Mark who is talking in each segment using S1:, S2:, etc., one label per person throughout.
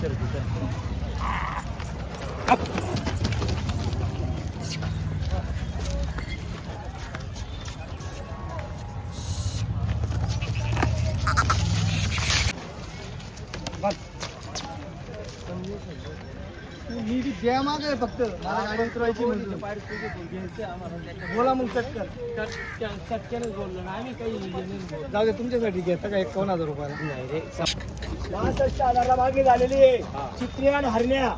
S1: शर्यतीचं
S2: द्या माग आहे फक्त. मला गाडी उतरवायची बोला मग चटकन
S1: चटक्यानेच बोललो ना आम्ही काही.
S2: जाऊ दे तुमच्यासाठी घेता का एकावन्न हजार रुपयाला. पासष्ट हजारला मागणी झालेली आहे. चित्र्या आणि हरण्या.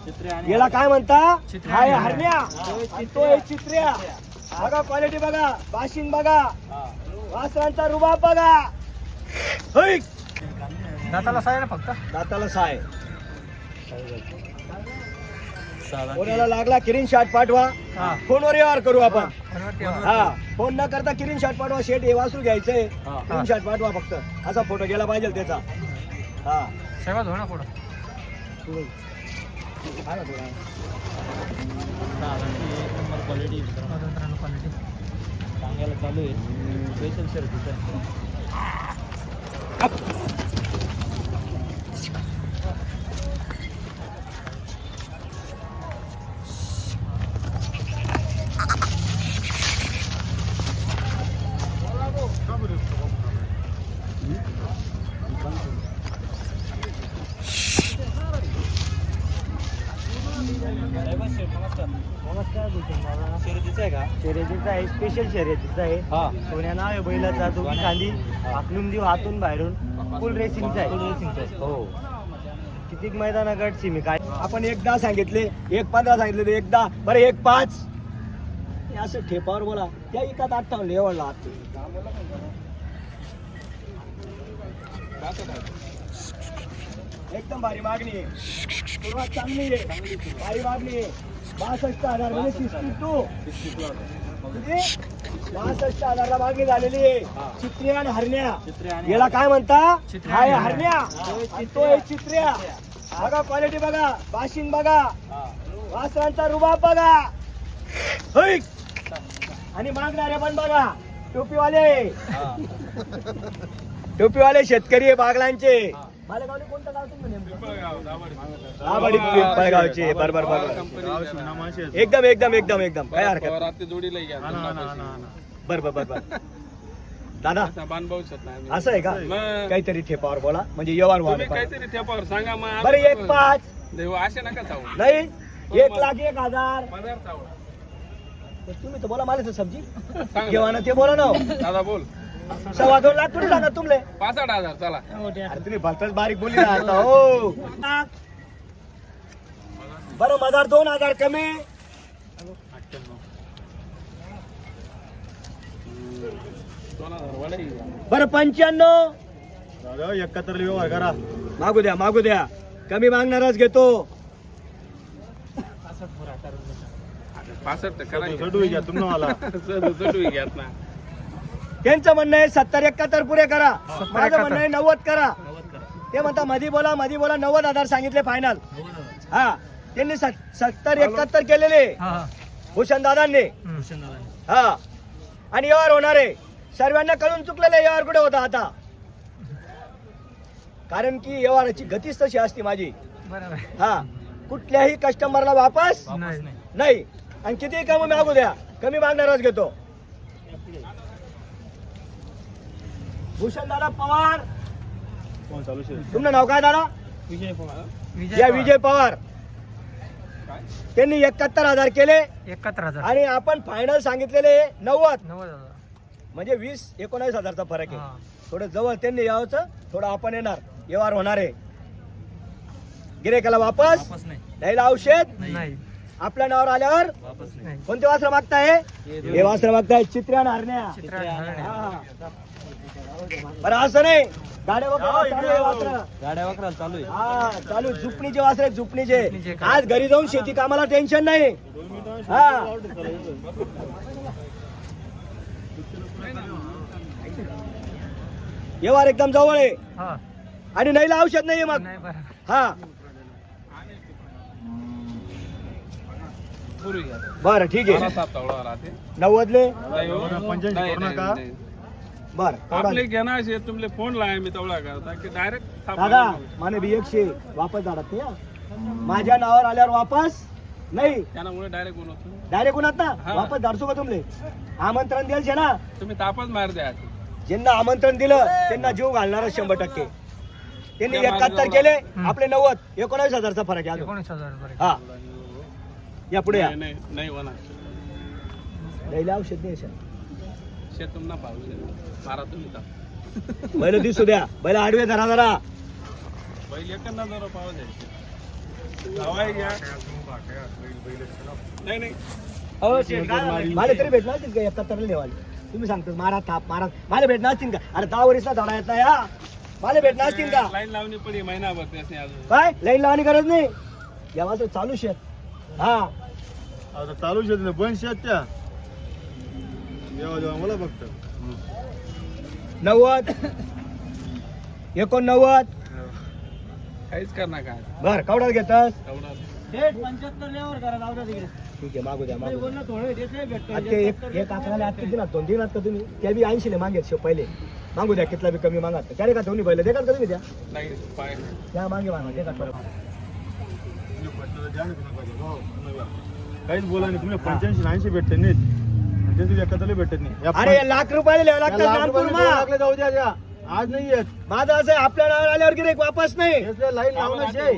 S2: याला काय म्हणता? हरण्या. तो आहे चित्र्या. बघा क्वालिटी बघा. बाशिंग बघा. वासरांचा रुबाब बघा.
S1: दाताला साय ना फक्त.
S2: दाताला साय. कोणाला लागला किरीन शॉट पाठवा.
S1: हा.
S2: फोनवर व्यवहार करू आपण.
S1: हा.
S2: फोन न करता किरीन शॉट पाठवा शेट हे वासरू घ्यायचंय. किरीन शॉट पाठवा फक्त. असा फोटो गेला पाहिजे त्याचा. हा.
S1: सेवा धो ना पुढं.
S2: ना थोडा.
S1: एक नंबर क्वालिटी क्वालिटी सांगायला चालू आहे. स्पेशल शर्यतीचं आहे. शर्यतीचं आहे
S2: स्पेशल शर्यतीचा आहे.
S1: हा.
S2: सोन्या नाव आहे बैलाचा दोन्ही खांदी आखलून देऊ हातून बाहेरून. फुल रेसिंगचा आहे. हो. किती मैदाना गट सिमी? काय? आपण एकदा सांगितले एक पंधरा सांगितले ते एकदा. बरं एक पाच. हे असं ठेपावर बोला. त्या एकात अठ्ठावन्न एवढला आत एकदम भारी मागणी आहे. सुरुवात चांगली आहे. भारी मागणी आहे. बासष्ट हजार म्हणजे सिक्स्टी टू बासष्ट हजारला मागणी झालेली आहे चित्र्या आणि हरण्या याला काय म्हणता
S1: चित्र्या
S2: हाय हरण्या आणि तो आहे चित्र्या बघा क्वालिटी बघा बाशिंग बघा वासरांचा रुबाब बघा होय. आणि मागणारे पण बघा टोपीवाले टोपीवाले शेतकरी आहे बागलांचे मालेगावले कोणतं गाव तुम्ही नेमकं? दाभाडी पिंपळगावचे बरोबर बरोबर. एकदम एकदम एकदम एकदम. काय हरकत नाही.
S3: रात्री जोडीला घ्या
S2: बर बर बर बर दादा असं आहे का? काहीतरी ठेपावर बोला. म्हणजे व्हायला पाहिजे.
S3: काहीतरी ठेपावर सांगा मग
S2: बरं एक पाच.
S3: देव असे नका जाऊ
S2: नाही एक लाख एक हजार. तुम्ही तर बोला मला सब्जी.
S3: सांगा.
S2: घेवा ना ते बोला ना हो.
S3: दादा बोल.
S2: सव्वा दोन लाख थोडी सांगा तुमले?
S3: पाच आठ हजार चला.
S2: अरे तुम्ही भलतच बारीक बोलली ना आता हो. बरं हजार दोन हजार कमी.
S3: घ्या.
S2: बरं पंच्याण्णव. एकाहत्तर व्यवहार करा. मागू द्या मागू द्या. कमी मागणारच घेतो.
S3: पासष्ट करा. चढू घ्यात ना.
S2: त्यांचं म्हणणं आहे सत्तर एकाहत्तर पुरे करा. माझं म्हणणं आहे नव्वद करा. ते म्हणता मधी बोला मधी बोला नव्वद हजार सांगितले फायनल हा. त्यांनी सत- सत्तर एकाहत्तर केलेले. भूषण दादांनी हा. आणि व्यवहार होणार आहे. सर्वांना कळून चुकलेला व्यवहार कुठे होता आता? कारण की व्यवहाराची गतीच तशी असते माझी. हा. कुठल्याही कस्टमरला वापस नाही. आणि किती कमी मागू द्या. कमी मागणारच घेतो. भूषण दादा पवार. तुमचं नाव काय दादा?
S1: विजय पवार.
S2: या विजय पवार. त्यांनी एकाहत्तर हजार केले.
S1: एकाहत्तर हजार.
S2: आणि आपण फायनल सांगितलेले नव्वद.
S1: नव्वद हजार.
S2: म्हणजे वीस एकोणावीस हजारचा फरक आहे.
S1: हा.
S2: थोडं जवळ त्यांनी यावचं थोडं आपण येणार. व्यवहार होणार आहे. गिरेकाला वापस.
S1: वापस नाही.
S2: द्यायला औषध.
S1: नाही.
S2: आपल्या नावावर आल्यावर
S1: वापस नाही
S2: कोणते वास्त्र मागताय? हे वास्त्र मागताय चित्र्या नारण्या. बरं असं नाही. गाड्या वगैरे चालू आहे वासरं.
S1: गाड्या वकराला चालू आहे.
S2: हा चालू झुपणीचे वासरे झुपणीचे? आज घरी जाऊन शेती कामाला टेन्शन नाही. हा. व्यवहार एकदम जवळ आहे.
S1: हा.
S2: आणि नाहीला औषध नाही मग.
S1: नाही
S2: हा.
S3: घ्या
S2: बरं ठीक
S3: मला
S2: आहे
S3: सात
S2: नव्वदले?
S3: नाही हो. नाही, नाही, नाही.
S2: बर
S3: आपले घेणार असे तुमले फोन लाय मी तवळा करता की डायरेक्ट
S2: दादा माने बी एकशे वापस नाही हा. माझ्या नावावर आल्यावर वापस? नाही.
S3: त्यामुळे डायरेक्ट बोलवतो
S2: डायरेक्ट कोणात ना?
S3: हा.
S2: वापस धाडसो का तुमले? आमंत्रण द्याल शे ना
S3: तुम्ही तापच मार द्या.
S2: ज्यांना आमंत्रण दिलं त्यांना जीव घालणार शंभर टक्के. त्यांनी
S3: त्या
S2: एकाहत्तर केले आपले नव्वद. एकोणावीस हजारचा फरक आहे अजून.
S1: एकोणीस हजार
S2: हा. या पुढे या.
S3: नाही होणार.
S2: लैला औषध नाही अशा.
S3: शेत तुम्हाला पाहू मारा तुम्ही
S2: बैल दिसू द्या. बैल आडवे धरा
S3: जरा. द्यायचे घ्या. नाही नाही.
S2: मला तरी भेटणार असतील का? एकाहत्तर लेवाले तुम्ही सांगता मारा थाप मारा. मला भेटणार असतील का? अरे दहा वरीसला धडा येत नाही हा. मला भेटणार असतील का?
S3: लाईन लावणी पडी महिनाभर त्यासनी अजून.
S2: काय? लाईन लावणी गरज नाही. या वाजता चालू शेत. हा.
S4: आता चालू शेत नाही. बंद शेत त्या. देवा देवा मला फक्त.
S2: नव्वद. एकोणनव्वद.
S3: काहीच करणार काय
S2: बर कवडात घेतस? ठीक आहे मागू द्या मागू द्या. आता ते एक एक अकराला आत किती दिनात दोन दिनात का तुम्ही? त्या बी ऐंशी मागेल शे पहिले. मागू द्या कितला बी कमी मागा त्याने का दोन्ही पहिले? देणार का तुम्ही द्या
S3: नाही पाय.
S2: त्या मागे मागा दे का परत.
S4: काहीच बोला नाही. तुम्ही पंच्याऐंशी ऐंशी भेटते आणि त्यांचे एखाद्याला भेटत नाही. या
S2: अरे या लाख रुपयाला लिहावं
S4: या
S2: लागतं
S4: लाख
S2: नागपूर
S4: रुपयाला
S2: मा.
S4: द्यावं लागलं जाऊ द्या द्या. आज नाही येत.
S2: माझं असं आहे, आपल्या नावावर आल्यावर गिरेक वापस नाही.
S4: लाईन लावणं शे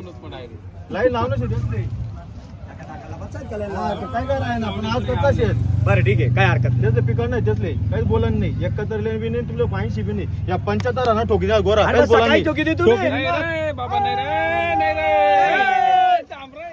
S4: लाईन लावणं शे त्यातले. हा, ते काय काय ना आपण आज करता शेत
S2: बरं ठीक आहे काय हरकत नाही.
S4: त्याचं पिकं नाही त्यातले काहीच बोला नाही. एकाहत्तर लेन बी नाही तुला ऐंशी बी नाही. या पंच्याहत्तर ना ठोकी द्या गोरा.
S2: अरे
S4: काहीच बोला
S2: सकाळी
S4: नाही.
S2: ठोकी
S3: नाही रे बाबा नाही रे नाही रे थांब रे.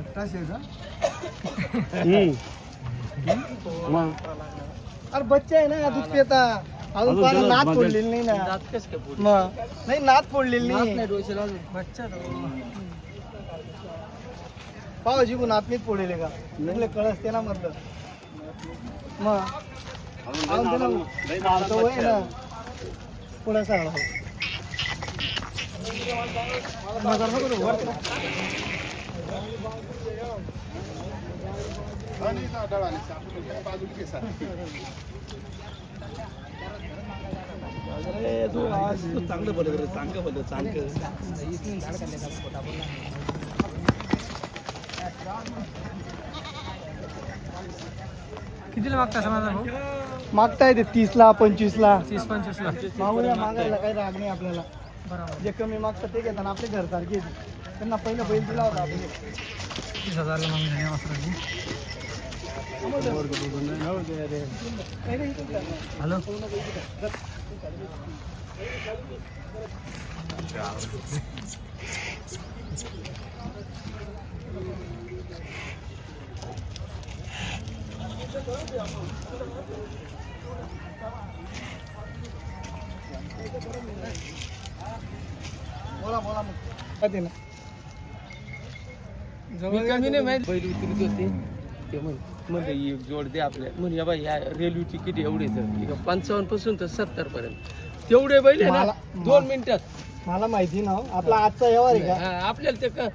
S2: आहे
S5: अरे बच्चा आहे ना दूध पिता. अजून पाणी नात फोडलेली नाही ना. मग? नाही नात फोडलेली नाही. पाव जिबू नात नाही फोडलेले का? सगळे कळस ते ना मधलं. मग? अजून ते सांगा मगर नको रे, वर.
S1: कितीला मागता समाधान
S5: मागता येते तीस ला पंचवीस ला
S1: तीस पंचवीस ला
S5: मागूया मागायला काही राग नाही आपल्याला.
S1: बरोबर.
S5: जे कमी मागतात ते घेतात आपले घरसारखे त्यांना पहिलं बैल दिला होता आपण.
S1: तीस हजारला मागून घेणे वासराची. हॅलो.
S5: बोला बोला मग. कधी ना
S3: मी कमी नाही माहीत? बैल उतरत होते ते म्हण म्हणजे ही जोड दे आपल्या. म्हणजे या बाई या रेल्वे तिकीट एवढे तर. पंचावन्नपासून तर सत्तर पर्यंत. तेवढे बैल आहे ना
S5: मला-
S3: दोन मिनिटात.
S5: मला माहिती ना हो. आपला आजचा व्यवहार आहे का?
S3: हा, आपल्याला ते क-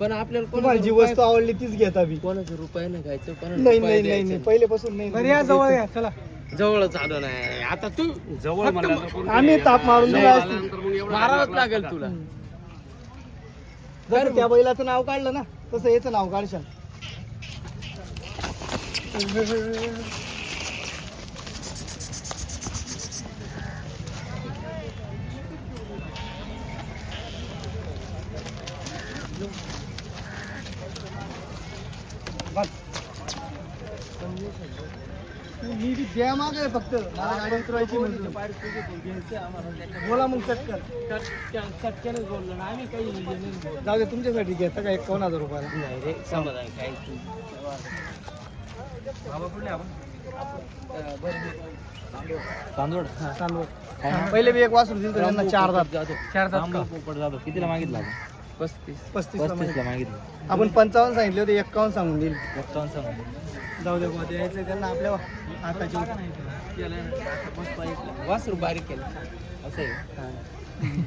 S3: पण आपल्याला
S5: तुम्हाला जी वस्तू आवडली तीच घेता बी
S3: कोणाचं रुपये नाही घ्यायचं कोणाला
S5: नाही
S3: रुपये
S5: नाही नाही
S3: द्यायचं.
S5: नाही. पहिलेपासून नाही.
S1: बरं या जवळ या चला.
S3: जवळच आलो नाही आता तू जवळ
S5: आम्ही ताप मारून दिला असती.
S3: मारावंच लागेल तुला.
S5: जसं त्या बैलाचं नाव काढलं ना तसं याचं नाव काढशाल मी माग फक्त. मला गाडी उतरवायची म्हणजे
S6: बाहेर तुझे बोल
S5: मग चटकन
S6: चट- चट- चटक्यानंच बोललो ना आम्ही काही नाही बोललो.
S5: जाऊ दे तुमच्यासाठी घेता का एकावन्न हजार रुपयाला.
S6: नाही रे समाधान काय
S1: तांदूळ.
S5: चांदवड पहिले बी एक वासरू दिलं त्यांना चार दात. चार
S1: तांबडा पोपट जाधव कितीला मागितला?
S6: पस्तीस.
S5: पस्तीस
S1: पस्तीसला मागितलं.
S5: आपण पंचावन्न सांगितले होते एक्कावन्न सांगून दिले.
S1: एक्कावन्न सांग
S5: जाऊ दे बुवा, द्यायचं त्यांना आपल्या हाताची.
S6: वासरू बारीक केलं.
S1: असं आहे.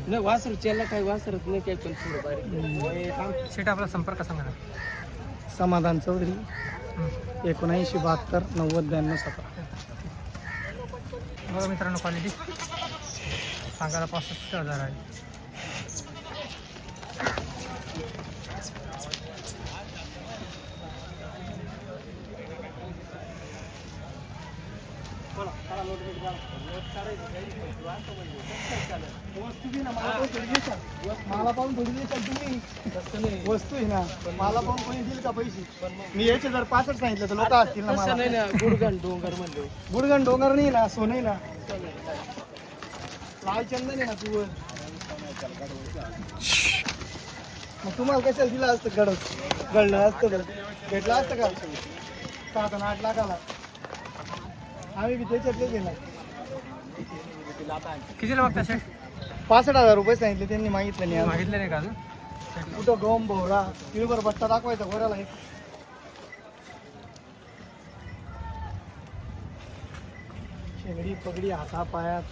S6: नाही वासरू चेला काही वासरच नाही काही पण थोडं बारीक.
S1: शेट आपला संपर्क सांगा ना.
S5: समाधान चौधरी एकोणऐंशी बहात्तर नव्वद ब्याण्णव सतरा.
S1: बघा मित्रांनो क्वालिटी सांगायला पासष्ट हजार आहे.
S5: मला पाहून थोडी देशाल तुम्ही वस्तू आहे ना मला पाहून कोणी दिल का पैसे मी याचे जर पासष्ट सांगितलं तर लोक असतील ना मला.
S6: ना गुडगण डोंगर म्हणलो
S5: गुडगण डोंगर नाही ना सोनं ना लाल चंदन आहे ना तू मग तुम्हाला कशाला दिलं असतं गडत गळलं असतं तर भेटलं असतं का सात आणि आठ लाखाला. आम्ही बी त्याच्यातले घेणार.
S1: कितीला मागता शेट
S5: पासष्ट हजार रुपये सांगितले त्यांनी मागितलं नाही.
S1: मागितले नाही का अजून?
S5: कुठं गोम भोवरा किलोभर बट्टा दाखवायचा गोऱ्याला एक. शेगडी पगडी हाता पायात